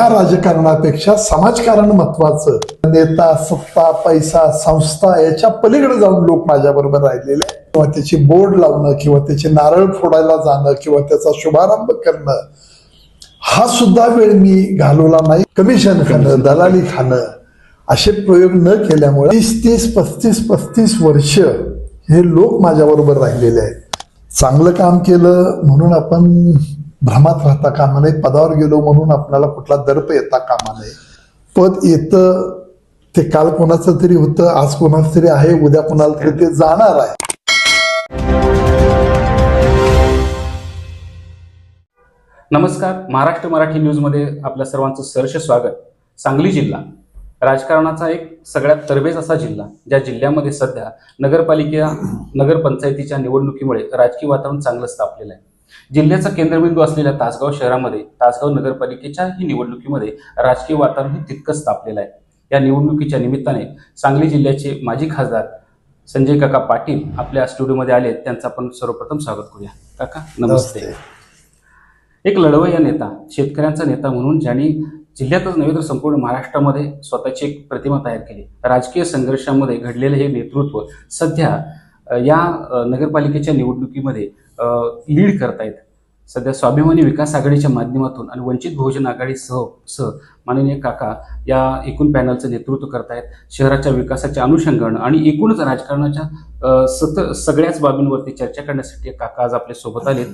या राजकारणापेक्षा समाजकारण महत्वाचं. नेता सत्ता पैसा संस्था याच्या पलीकडे जाऊन लोक माझ्या बरोबर राहिलेले आहेत. किंवा त्याची बोर्ड लावणं किंवा त्याचे नारळ फोडायला जाणं किंवा त्याचा शुभारंभ करणं हा सुद्धा वेळ मी घालवला नाही. कमिशन खाणं दलाली खाणं असे प्रयोग न केल्यामुळे तीस तीस पस्तीस पस्तीस वर्ष हे लोक माझ्याबरोबर राहिलेले आहेत. चांगलं काम केलं म्हणून आपण भ्रमात राहता कामा नये पदावर गेलो म्हणून आपल्याला कुठला दर्प येता कामा नये. पद येतं ते काल कोणाचं तरी होतं आज कोणाचं तरी आहे उद्या कोणाला तरी ते जाणार आहे. नमस्कार महाराष्ट्र मराठी न्यूजमध्ये आपल्या सर्वांचं सहर्ष स्वागत. सांगली जिल्हा राजकारणाचा एक सगळ्यात तरबेज असा जिल्हा ज्या जिल्ह्यामध्ये सध्या नगरपालिका नगरपंचायतीच्या निवडणुकीमुळे राजकीय वातावरण चांगलं तापलेलं आहे. जिल्ह्याचा केंद्रबिंदू असलेल्या तासगाव शहरामध्ये तासगाव नगरपालिकेच्या ही निवडणुकीमध्ये राजकीय वातावरण हे तितकंच तापलेलं आहे. या निवडणुकीच्या निमित्ताने सांगली जिल्ह्याचे माजी खासदार संजय काका पाटील आपल्या स्टुडिओमध्ये आले. त्यांचं आपण सर्वप्रथम स्वागत करूया. काका नमस्ते. एक लढवय्या नेता शेतकऱ्यांचा नेता म्हणून ज्यांनी जिल्ह्यातच नव्हे तर संपूर्ण महाराष्ट्रामध्ये स्वतःची एक प्रतिमा तयार केली. राजकीय संघर्षामध्ये घडलेले हे नेतृत्व सध्या या नगरपालिकेच्या निवडणुकीमध्ये लीड करतायत सध्या स्वाभिमानी विकास आघाडीच्या माध्यमातून आणि वंचित बहुजन आघाडीसह सह माननीय काका या एकूण पॅनलचं नेतृत्व करतायत. शहराच्या विकासाच्या अनुषंगानं आणि एकूणच राजकारणाच्या सत सगळ्याच बाबींवरती चर्चा करण्यासाठी काका आज आपल्यासोबत आले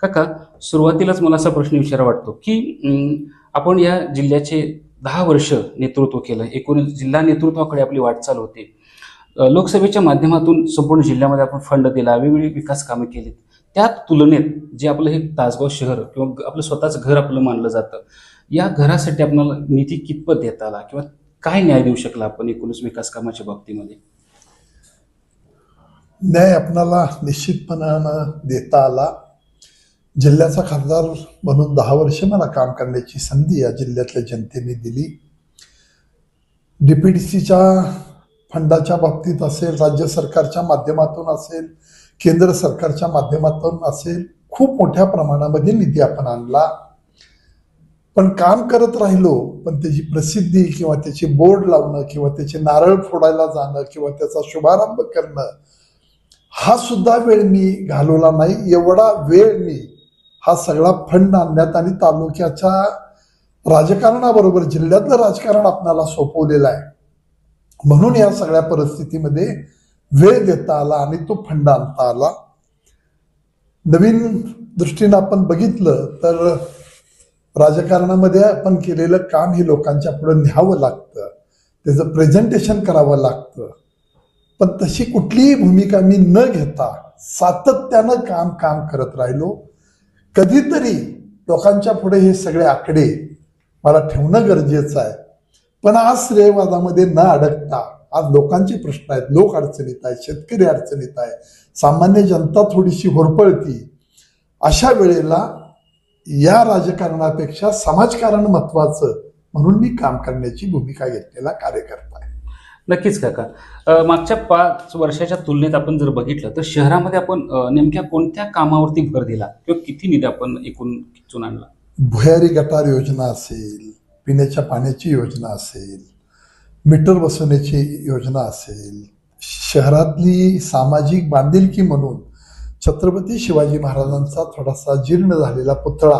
काका सुरुवातीलाच मला असा प्रश्न विचारा वाटतो की आपण या जिल्ह्याचे दहा वर्ष नेतृत्व केलं एकूण जिल्हा नेतृत्वाकडे आपली वाटचाल होती. लोकसभेच्या माध्यमातून संपूर्ण जिल्ह्यामध्ये आपण फंड दिला वेगवेगळी विकास कामे केलीत. त्या तुलनेत जे आपलं हे तासगाव शहर किंवा आपलं स्वतःचं घर आपलं मानलं जातं या घरासाठी आपल्याला निधी कितपत देता आला किंवा काय न्याय देऊ शकला आपण एकूणच विकास कामाच्या बाबतीमध्ये? न्याय आपणाला निश्चितपणानं देता आला. जिल्ह्याचा खासदार म्हणून दहा वर्ष मला काम करण्याची संधी या जिल्ह्यातल्या जनतेने दिली. डीपीडीसीच्या फंडाच्या बाबतीत असेल राज्य सरकारच्या माध्यमातून असेल केंद्र सरकारच्या माध्यमातून असेल खूप मोठ्या प्रमाणामध्ये निधी आपण आणला. पण काम करत राहिलो पण त्याची प्रसिद्धी किंवा त्याची बोर्ड लावणं किंवा त्याचे नारळ फोडायला जाणं किंवा त्याचा शुभारंभ करणं हा सुद्धा वेळ मी घालवला नाही. एवढा वेळ मी हा सगळा फंड आणण्यात आणि तालुक्याच्या राजकारणाबरोबर जिल्ह्यातलं राजकारण आपणाला सोपवलेलं आहे. म्हणून या सगळ्या परिस्थितीमध्ये वेळ देता आला आणि तो फंड आणता आला नवीन दृष्टीनं आपण बघितलं तर राजकारणामध्ये आपण केलेलं काम हे लोकांच्या पुढे न्यावं लागतं. त्याचं प्रेझेंटेशन करावं लागतं. पण तशी कुठलीही भूमिका मी न घेता सातत्यानं काम काम करत राहिलो. कधीतरी लोकांच्या पुढे हे सगळे आकडे मला ठेवणं गरजेचं आहे. पण आज श्रेयवादामध्ये न अडकता आज लोकांचे प्रश्न आहेत लोक अडचणीत आहेत शेतकरी अडचणीत आहे सामान्य जनता थोडीशी होरपळती. अशा वेळेला या राजकारणापेक्षा समाजकारण महत्वाचं म्हणून मी काम करण्याची भूमिका घेतलेला कार्यकर्ता आहे. नक्कीच काका. मागच्या पाच वर्षाच्या तुलनेत आपण जर बघितलं तर शहरामध्ये आपण नेमक्या कोणत्या कामावरती भर दिला किंवा किती निधी आपण एकूण खिचून आणला? भुयारी गटार योजना असेल पिण्याच्या पाण्याची योजना असेल मीटर बसवण्याची योजना असेल शहरातली सामाजिक बांधिलकी म्हणून छत्रपती शिवाजी महाराजांचा थोडासा जीर्ण झालेला पुतळा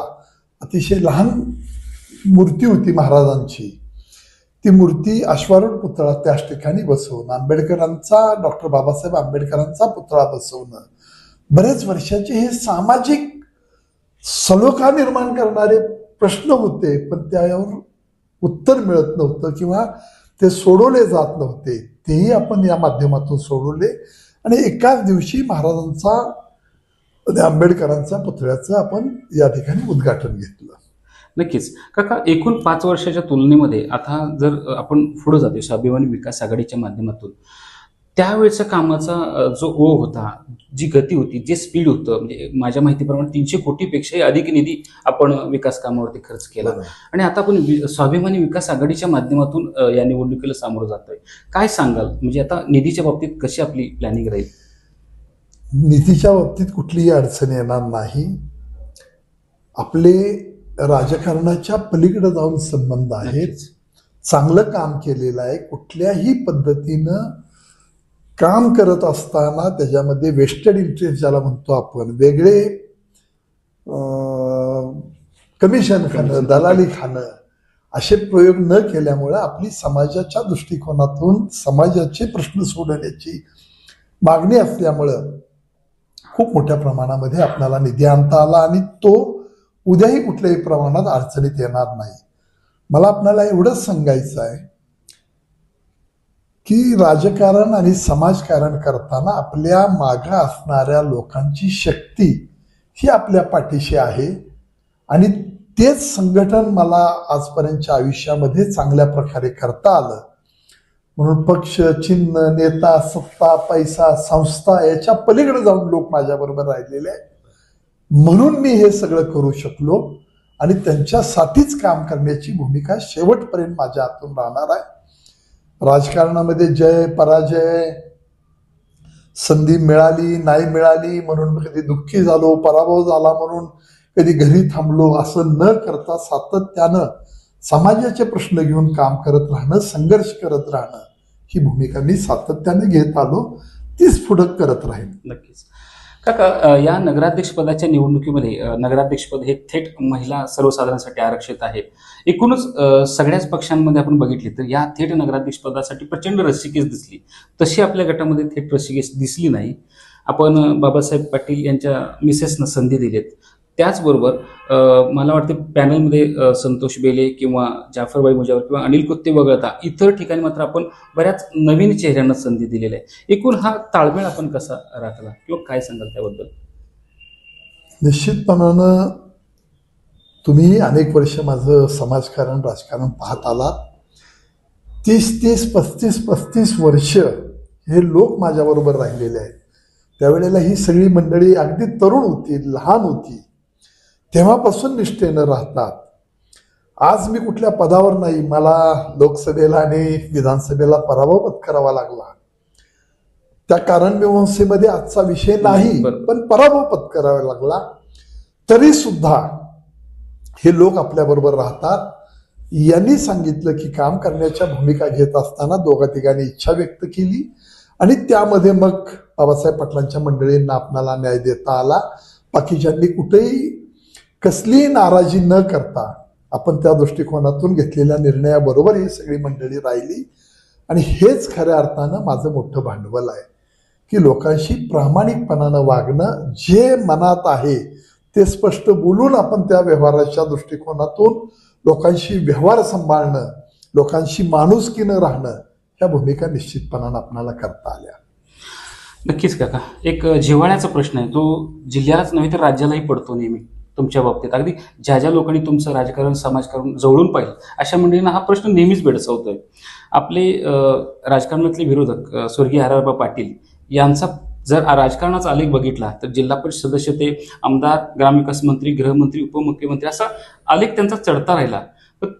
अतिशय लहान मूर्ती होती महाराजांची. ती मूर्ती अश्वारूढ पुतळा त्याच ठिकाणी बसवून आंबेडकरांचा डॉक्टर बाबासाहेब आंबेडकरांचा पुतळा बसवणं. बरेच वर्षाचे हे सामाजिक सलोखा निर्माण करणारे प्रश्न होते पण त्यावर उत्तर मिळत नव्हतं किंवा ते सोडवले जात नव्हते. तेही आपण या माध्यमातून सोडवले. आणि एकाच दिवशी महाराजांचा म्हणजे आंबेडकरांचा पुतळ्याचं आपण या ठिकाणी उद्घाटन घेतलं. नक्कीच. काका एकूण पाच वर्षाच्या तुलनेमध्ये आता जर आपण पुढे जातो स्वाभिमानी विकास आघाडीच्या माध्यमातून त्यावेळेच्या कामाचा जो ओ होता जी गती होती जे स्पीड होतं म्हणजे माझ्या माहितीप्रमाणे तीनशे कोटीपेक्षाही अधिक निधी आपण विकास कामावरती खर्च केला. आणि आता आपण स्वाभिमानी विकास आघाडीच्या माध्यमातून या निवडणुकीला सामोरं जातोय. काय सांगाल? म्हणजे आता निधीच्या बाबतीत कशी आपली प्लॅनिंग राहील? निधीच्या बाबतीत कुठलीही अडचण येणार नाही. आपले राजकारणाच्या पलीकडे जाऊन संबंध आहेत. चांगलं काम केलेलं आहे. कुठल्याही पद्धतीनं काम करत असताना त्याच्यामध्ये वेस्टेड इंटरेस्ट ज्याला म्हणतो आपण वेगळे कमिशन खाणं दलाली खाणं असे प्रयोग न केल्यामुळे आपली समाजाच्या दृष्टिकोनातून समाजाचे प्रश्न सोडवण्याची मागणी असल्यामुळं खूप मोठ्या प्रमाणामध्ये आपल्याला निधी आणता आला आणि तो उद्याही कुठल्याही प्रमाणात अडचणीत येणार नाही. मला आपल्याला एवढंच सांगायचं आहे की राजकारण आणि समाजकारण करताना आपल्या मागं असणाऱ्या लोकांची शक्ती ही आपल्या पाठीशी आहे. आणि तेच संघटन मला आजपर्यंतच्या आयुष्यामध्ये चांगल्या प्रकारे करता आलं. म्हणून पक्ष चिन्ह नेता सत्ता पैसा संस्था याच्या पलीकडे जाऊन लोक माझ्याबरोबर राहिलेले आहेत. म्हणून मी हे सगळं करू शकलो आणि त्यांच्यासाठीच काम करण्याची भूमिका शेवटपर्यंत माझ्या हातून राहणार आहे. राजकारणामध्ये जय पराजय संधी मिळाली नाही मिळाली म्हणून कधी दुःखी झालो पराभव झाला म्हणून कधी घरी थांबलो असं न करता सातत्यानं समाजाचे प्रश्न घेऊन काम करत राहणं संघर्ष करत राहणं ही भूमिका मी सातत्याने घेत आलो तीच पुढं करत राहील नक्कीच. काका या नगराध्यक्षपदाच्या निवडणुकीमध्ये नगराध्यक्षपद हे थेट महिला सर्वसाधारणसाठी आरक्षित आहे. एकूणच सगळ्याच पक्षांमध्ये आपण बघितले तर या थेट नगराध्यक्षपदासाठी प्रचंड रसिकेस दिसली. तशी आपल्या गटामध्ये थेट रसिकेस दिसली नाही. आपण बाबासाहेब पाटील यांच्या मिसेसनं संधी दिलीत. त्याचबरोबर मला वाटते पॅनलमध्ये संतोष बेले किंवा जाफरबाई मुजावर किंवा अनिल कुत्ते वगळता इतर ठिकाणी मात्र आपण बऱ्याच नवीन चेहऱ्यांना संधी दिलेल्या आहे एकूण हा ताळमेळ आपण कसा राखला किंवा काय सांगाल त्याबद्दल? निश्चितपणानं तुम्ही अनेक वर्ष माझं समाजकारण राजकारण पाहत आला. तीस तीस पस्तीस पस्तीस वर्ष हे लोक माझ्याबरोबर राहिलेले आहेत. त्यावेळेला ही सगळी मंडळी अगदी तरुण होती लहान होती. तेव्हापासून निष्ठेनं राहतात. आज मी कुठल्या पदावर नाही मला लोकसभेला आणि विधानसभेला पराभव पत्करावा लागला. त्या कारण मीमांसेमध्ये आजचा विषय नाही. पण पराभव पत्करावा लागला. तरी सुद्धा हे लोक आपल्याबरोबर राहतात. यांनी सांगितलं की काम करण्याच्या भूमिका घेत असताना दोघा तिघांनी इच्छा व्यक्त केली आणि त्यामध्ये मग बाबासाहेब पाटलांच्या मंडळींना आपणाला न्याय देता आला. बाकीच्यांनी कुठेही कसलीही नाराजी न करता आपण त्या दृष्टिकोनातून घेतलेल्या निर्णयाबरोबर ही सगळी मंडळी राहिली. आणि हेच खऱ्या अर्थानं माझं मोठं भांडवल आहे की लोकांशी प्रामाणिकपणानं वागणं जे मनात आहे ते स्पष्ट बोलून आपण त्या व्यवहाराच्या दृष्टिकोनातून लोकांशी व्यवहार सांभाळणं लोकांशी माणुसकीनं राहणं ह्या भूमिका निश्चितपणानं आपणाला करता आल्या. नक्कीच काका. एक जिव्हाळ्याचा प्रश्न आहे. तो जिल्ह्यालाच नव्हे तर राज्यालाही पडतो नेहमी. तुमच्या बाबतीत. अगदी ज्या ज्या लोकांनी तुमचं राजकारण समाजकारण जवळून पाहिलं अशा मंडळींना हा प्रश्न नेहमीच भेडसावतोय. आपले राजकारणातले विरोधक स्वर्गीय हरारबा पाटील यांचा जर राजकारणाचा आलेख बघितला तर जिल्हा परिषद सदस्य ते आमदार ग्रामविकास मंत्री गृहमंत्री उपमुख्यमंत्री असा आलेख त्यांचा चढता राहिला. पण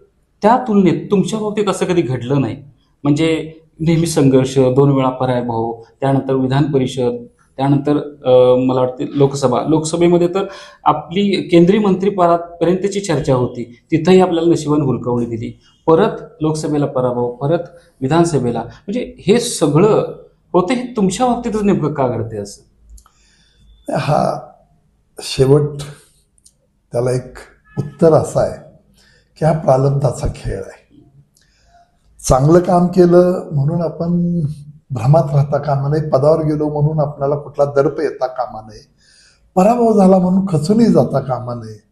त्या तुलनेत तुमच्या बाबतीत असं कधी घडलं नाही. म्हणजे नेहमी संघर्ष दोन वेळा पराभव त्यानंतर विधान परिषद त्यानंतर मला वाटते लोकसभा. लोकसभेमध्ये तर आपली केंद्रीय मंत्रीपदापर्यंतची चर्चा होती. तिथंही आपल्याला नशिबान हुलकावणी दिली. परत लोकसभेला पराभव परत विधानसभेला. म्हणजे हे सगळं होते हे तुमच्या बाबतीतच नेमकं का घडते असं? हा शेवट त्याला एक उत्तर असं आहे की हा प्रालब्धाचा खेळ आहे. चांगलं काम केलं म्हणून आपण भ्रमात राहता कामा नये पदावर गेलो म्हणून आपल्याला कुठला दर्प येता कामा नये पराभव झाला म्हणून खचूनही जाता कामा नये.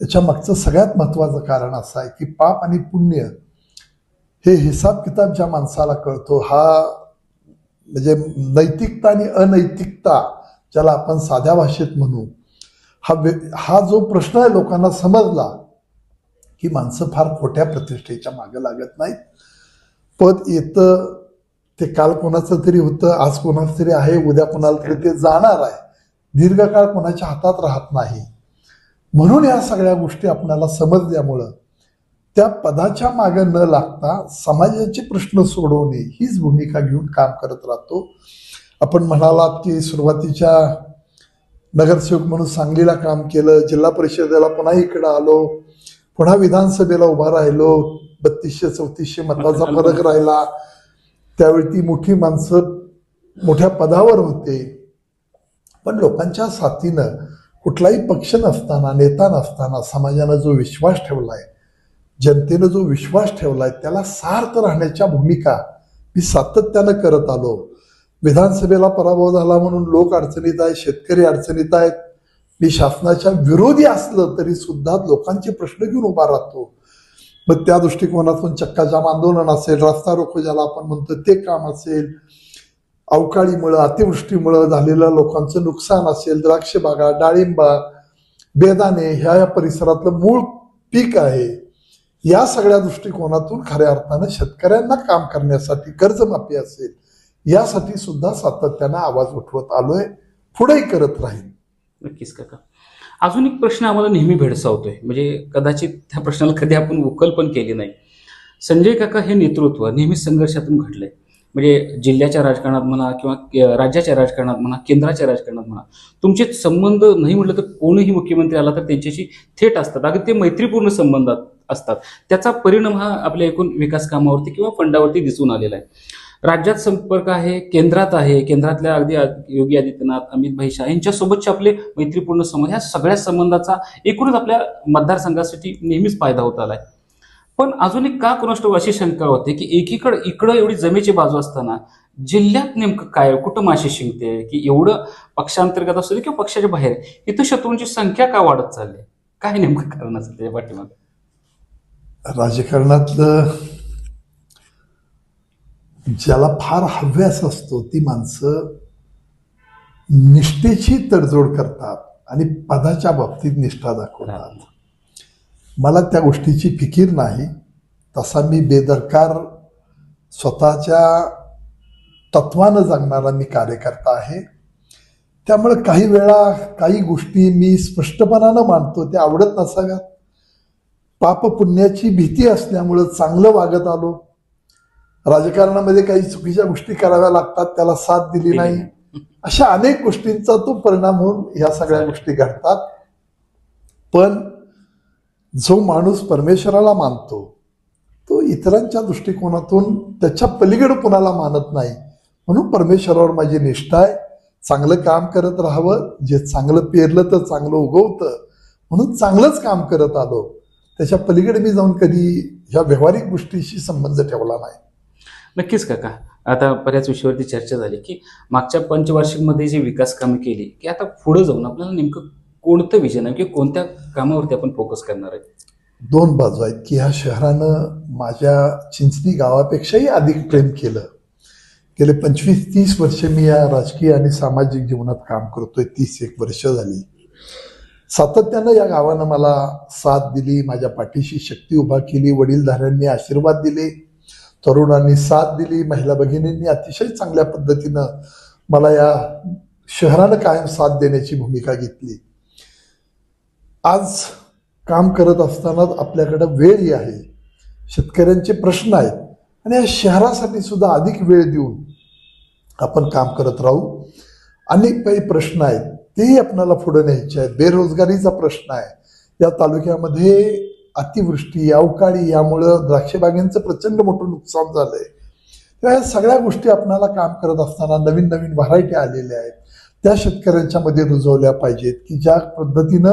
याच्या मागचं सगळ्यात महत्वाचं कारण असं आहे की पाप आणि पुण्य हे हिसाब किताब ज्या माणसाला कळतो हा म्हणजे नैतिकता आणि अनैतिकता ज्याला आपण साध्या भाषेत म्हणू हा वे- हा जो प्रश्न आहे लोकांना समजला की माणसं फार खोट्या प्रतिष्ठेच्या मागे लागत नाहीत. पद येतं ते काल कोणाचं तरी होतं आज कोणाचं तरी आहे उद्या कोणाला तरी ते जाणार आहे. दीर्घकाळ कोणाच्या हातात राहत नाही. म्हणून या सगळ्या गोष्टी आपल्याला समजल्यामुळं त्या पदाच्या मागे न लागता समाजाचे प्रश्न सोडवणे हीच भूमिका घेऊन काम करत राहतो. आपण म्हणालात की सुरुवातीच्या नगरसेवक म्हणून सांगलीला काम केलं जिल्हा परिषदेला पुन्हा इकडं आलो पुन्हा विधानसभेला उभा राहिलो बत्तीसशे चौतीसशे मताचा फरक राहिला. त्यावेळी ती मोठी माणसं मोठ्या पदावर होते. पण लोकांच्या साथीनं कुठलाही पक्ष नसताना नेता नसताना समाजानं जो विश्वास ठेवला आहे जनतेनं जो विश्वास ठेवला आहे त्याला सार्थ राहण्याच्या भूमिका मी सातत्यानं करत आलो. विधानसभेला पराभव झाला म्हणून लोक अडचणीत आहेत शेतकरी अडचणीत आहेत. मी शासनाच्या विरोधी असलं तरी सुद्धा लोकांचे प्रश्न घेऊन उभा राहतो. मग त्या दृष्टिकोनातून चक्काजाम आंदोलन असेल रस्ता रोको ज्याला आपण म्हणतो ते काम असेल अवकाळीमुळं अतिवृष्टीमुळं झालेलं लोकांचं नुकसान असेल द्राक्ष बागा डाळिंबा बेदाणे ह्या या परिसरातलं मूळ पीक आहे या सगळ्या दृष्टिकोनातून खऱ्या अर्थानं शेतकऱ्यांना काम करण्यासाठी कर्जमाफी असेल यासाठी सुद्धा सातत्यानं आवाज उठवत आलोय पुढेही करत राहील नक्कीच काका. अजून एक प्रश्न आम्हाला नेहमी भेडसावतोय. म्हणजे कदाचित त्या प्रश्नाला कधी आपण उकल पण केली नाही. संजय काका हे नेतृत्व नेहमी संघर्षातून घडलंय. म्हणजे जिल्ह्याच्या राजकारणात म्हणा किंवा राज्याच्या राजकारणात म्हणा केंद्राच्या राजकारणात म्हणा तुमचे संबंध नाही म्हटलं तर कोणीही मुख्यमंत्री आला तर त्यांच्याशी थेट असतात. अगदी ते मैत्रीपूर्ण संबंधात असतात. त्याचा परिणाम हा आपल्या एकूण विकास कामावरती किंवा फंडावरती दिसून आलेला आहे. राज्यात संपर्क आहे केंद्रात आहे केंद्रातल्या अगदी योगी आदित्यनाथ अमित भाई शाह यांच्यासोबतचे आपले मैत्रीपूर्ण संबंध ह्या सगळ्या संबंधाचा एकूणच आपल्या मतदारसंघासाठी नेहमीच फायदा होत आलाय. पण अजून एक का कोणाष्ट अशी शंका होते की एकीकडे इकडं एवढी जमेची बाजू असताना जिल्ह्यात नेमकं काय कुठं माशी शिंकते की एवढं पक्षांतर्गत असू दे किंवा पक्षाच्या बाहेर इथं शत्रूंची संख्या का वाढत चालली काय नेमकं कारण असेल त्याच्या पाठीमागे? राजकारणातलं ज्याला फार हव्यास असतो ती माणसं निष्ठेची तडजोड करतात आणि पदाच्या बाबतीत निष्ठा दाखवतात. मला त्या गोष्टीची फिकीर नाही. तसा मी बेदरकार स्वतःच्या तत्वानं जगणारा मी कार्यकर्ता आहे. त्यामुळे काही वेळा काही गोष्टी मी स्पष्टपणानं मांडतो त्या आवडत नसाव्यात. पाप पुण्याची भीती असल्यामुळं चांगलं वागत आलो. राजकारणामध्ये काही चुकीच्या गोष्टी कराव्या लागतात त्याला साथ दिली नाही. अशा अनेक गोष्टींचा तो परिणाम होऊन ह्या सगळ्या गोष्टी घडतात. पण जो माणूस परमेश्वराला मानतो तो इतरांच्या दृष्टिकोनातून त्याच्या पलीकडे कुणाला मानत नाही. म्हणून परमेश्वरावर माझी निष्ठा आहे. चांगलं काम करत राहावं. जे चांगलं पेरलं तर चांगलं उगवतं. म्हणून चांगलंच काम करत आलो. त्याच्या पलीकडे मी जाऊन कधी ह्या व्यावहारिक गोष्टीशी संबंध ठेवला नाही. नक्कीच काका. आता बऱ्याच विषयावरती चर्चा झाली की मागच्या पंचवार्षिकमध्ये जी विकास कामं केली की आता पुढे जाऊन आपल्याला नेमकं कोणतं विजन आहे की कोणत्या कामावरती आपण फोकस करणार आहे? दोन बाजू आहेत की ह्या शहरानं माझ्या चिंचणी गावापेक्षाही अधिक प्रेम केलं. गेले पंचवीस तीस वर्ष मी या राजकीय आणि सामाजिक जीवनात काम करतोय तीस एक वर्ष झाली. सातत्यानं या गावानं मला साथ दिली माझ्या पाठीशी शक्ती उभा केली वडीलधाऱ्यांनी आशीर्वाद दिले. तरुणांनी साथ दिली महिला भगिनींनी अतिशय चांगल्या पद्धतीनं मला या शहरानं कायम साथ देण्याची भूमिका घेतली. आज काम करत असताना आपल्याकडं वेळही आहे. शेतकऱ्यांचे प्रश्न आहेत. आणि या शहरासाठी सुद्धा अधिक वेळ देऊन आपण काम करत राहू. अनेक काही प्रश्न आहेत. तेही आपल्याला पुढे न्यायचे आहेत. बेरोजगारीचा प्रश्न आहे. या तालुक्यामध्ये अतिवृष्टी अवकाळी यामुळं द्राक्षबागेंचं प्रचंड मोठं नुकसान झालंय. तर या सगळ्या गोष्टी आपणाला काम करत असताना नवीन नवीन व्हरायटी आलेल्या आहेत. त्या शेतकऱ्यांच्या मध्ये रुजवल्या पाहिजेत की ज्या पद्धतीनं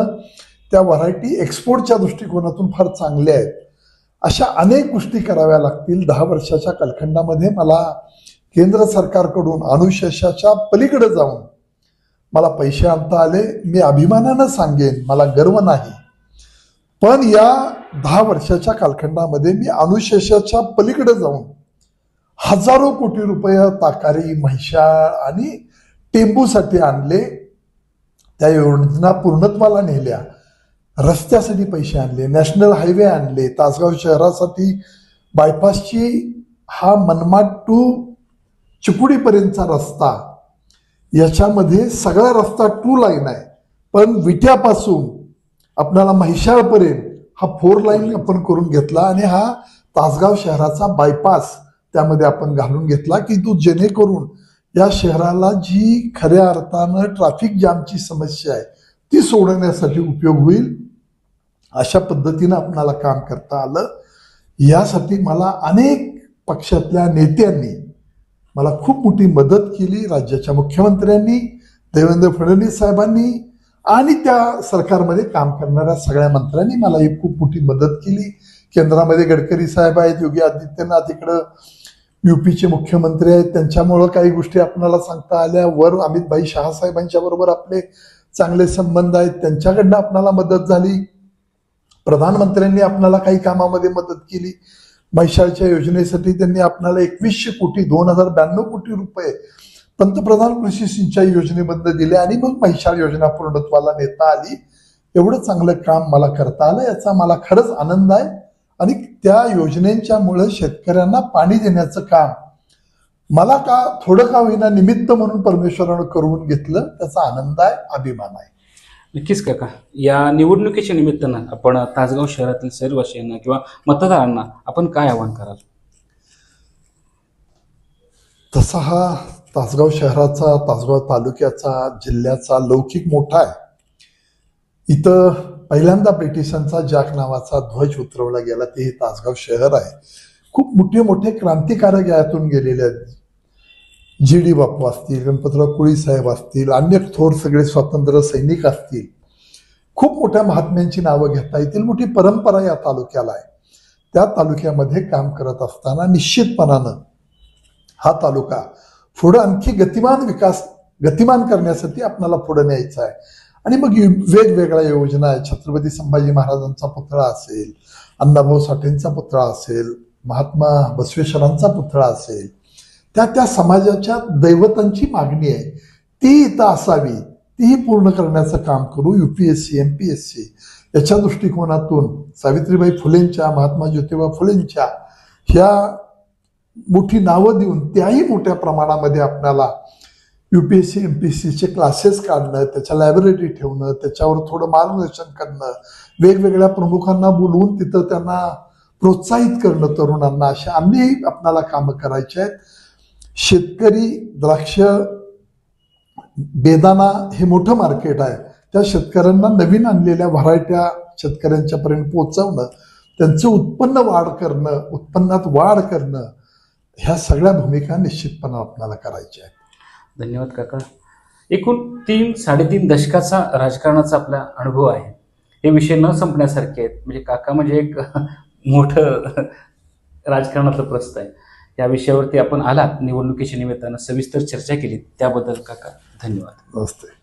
त्या व्हरायटी एक्सपोर्टच्या दृष्टिकोनातून फार चांगल्या आहेत. अशा अनेक गोष्टी कराव्या लागतील. दहा वर्षाच्या कालखंडामध्ये मला केंद्र सरकारकडून अनुशेषाच्या पलीकडे जाऊन मला पैसे आणता आले. मी अभिमानानं सांगेन मला गर्व नाही. पण या दहा वर्षाच्या कालखंडामध्ये मी अनुशेषाच्या पलीकडे जाऊन हजारो कोटी रुपये ताकारी म्हैशाळ आणि टेंबूसाठी आणले. त्या योजना पूर्णत्वाला नेल्या. रस्त्यासाठी पैसे आणले नॅशनल हायवे आणले तासगाव शहरासाठी बायपासची हा मनमाड टू चिपुडीपर्यंतचा रस्ता. याच्यामध्ये सगळा रस्ता टू लाईन आहे. पण विट्यापासून आपणाला म्हैशाळपर्यंत हा फोर लाईन आपण करून घेतला आणि हा तासगाव शहराचा बायपास त्यामध्ये आपण घालून घेतला की तो जेणेकरून या शहराला जी खऱ्या अर्थानं ट्रॅफिक जामची समस्या आहे ती सोडवण्यासाठी उपयोग होईल. अशा पद्धतीनं आपणाला काम करता आलं. यासाठी मला अनेक पक्षातल्या नेत्यांनी मला खूप मोठी मदत केली राज्याच्या मुख्यमंत्र्यांनी देवेंद्र फडणवीस साहेबांनी आणि त्या सरकारमध्ये काम करणाऱ्या सगळ्या मंत्र्यांनी मला ही खूप मोठी मदत केली. केंद्रामध्ये गडकरी साहेब आहेत योगी आदित्यनाथ इकडं युपीचे मुख्यमंत्री आहेत. त्यांच्यामुळं काही गोष्टी आपल्याला सांगता आल्या. वर अमित भाई शहा साहेबांच्या बरोबर आपले चांगले संबंध आहेत. त्यांच्याकडनं आपणाला मदत झाली. प्रधानमंत्र्यांनी आपणाला काही कामामध्ये मदत केली. महिशाळच्या योजनेसाठी त्यांनी आपणाला एकवीसशे कोटी दोन हजार ब्याण्णव कोटी रुपये पंतप्रधान कृषी सिंचाई योजनेबद्दल दिले आणि मग म्हैसाळ योजना पूर्णत्वाला नेता आली. एवढं चांगलं काम मला करता आलं याचा मला खरंच आनंद आहे. आणि त्या योजनेच्यामुळे शेतकऱ्यांना पाणी देण्याचं काम. मला का थोडं का होईना निमित्त म्हणून परमेश्वरानं करून घेतलं त्याचा आनंद आहे अभिमान आहे. नक्कीच काका. या निवडणुकीच्या निमित्तानं आपण तासगाव शहरातील सर्ववासियांना किंवा मतदारांना आपण काय आवाहन कराल? तसा हा तासगाव शहराचा तासगाव तालुक्याचा जिल्ह्याचा लौकिक मोठा आहे. इथं पहिल्यांदा ब्रिटिशांचा जॅक नावाचा ध्वज उतरवला गेला. ते हे तासगाव शहर आहे. खूप मोठे मोठे क्रांतिकारक यातून गेलेले आहेत. जी डी बापू असतील गणपतराव कुळी साहेब असतील अन्य थोर सगळे स्वातंत्र्य सैनिक असतील. खूप मोठ्या महात्म्यांची नावं घेता येतील. मोठी परंपरा या तालुक्याला आहे. त्या तालुक्यामध्ये काम करत असताना निश्चितपणानं हा तालुका पुढं आणखी गतिमान विकास गतिमान करण्यासाठी आपल्याला पुढे न्यायचं आहे. आणि मग वेगवेगळ्या योजना आहेत. छत्रपती संभाजी महाराजांचा पुतळा असेल अण्णाभाऊ साठेंचा पुतळा असेल महात्मा बसवेश्वरांचा पुतळा असेल. त्या त्या समाजाच्या दैवतांची मागणी आहे. ती इथं असावी. तीही पूर्ण करण्याचं काम करू. UPSC M P S C. याच्या दृष्टिकोनातून सावित्रीबाई फुलेंच्या महात्मा ज्योतिबा फुलेंच्या ह्या मोठी नावं देऊन त्याही मोठ्या प्रमाणामध्ये आपल्याला सी एम पी एस सीचे क्लासेस काढणं त्याच्या लायब्ररी ठेवणं त्याच्यावर थोडं मार्गदर्शन करणं वेगवेगळ्या प्रमुखांना बोलवून तिथं त्यांना प्रोत्साहित करणं तरुणांना अशा अन्यही आपल्याला कामं करायची आहेत. शेतकरी द्राक्ष बेदाना हे मोठं मार्केट आहे. त्या शेतकऱ्यांना नवीन आणलेल्या व्हरायट्या शेतकऱ्यांच्यापर्यंत पोहोचवणं त्यांचं उत्पन्न वाढ करणं उत्पन्नात वाढ करणं ह्या सगळ्या भूमिका निश्चितपणे आपल्याला करायच्या आहेत. धन्यवाद काका. एकूण तीन साडेतीन दशकाचा राजकारणाचा आपला अनुभव आहे. हे विषय न संपण्यासारखे आहेत. म्हणजे काका म्हणजे एक मोठं राजकारणातलं प्रस्त आहे. या विषयावरती आपण आलात. निवडणुकीच्या निमित्तानं सविस्तर चर्चा केली. त्याबद्दल काका धन्यवाद. नमस्ते.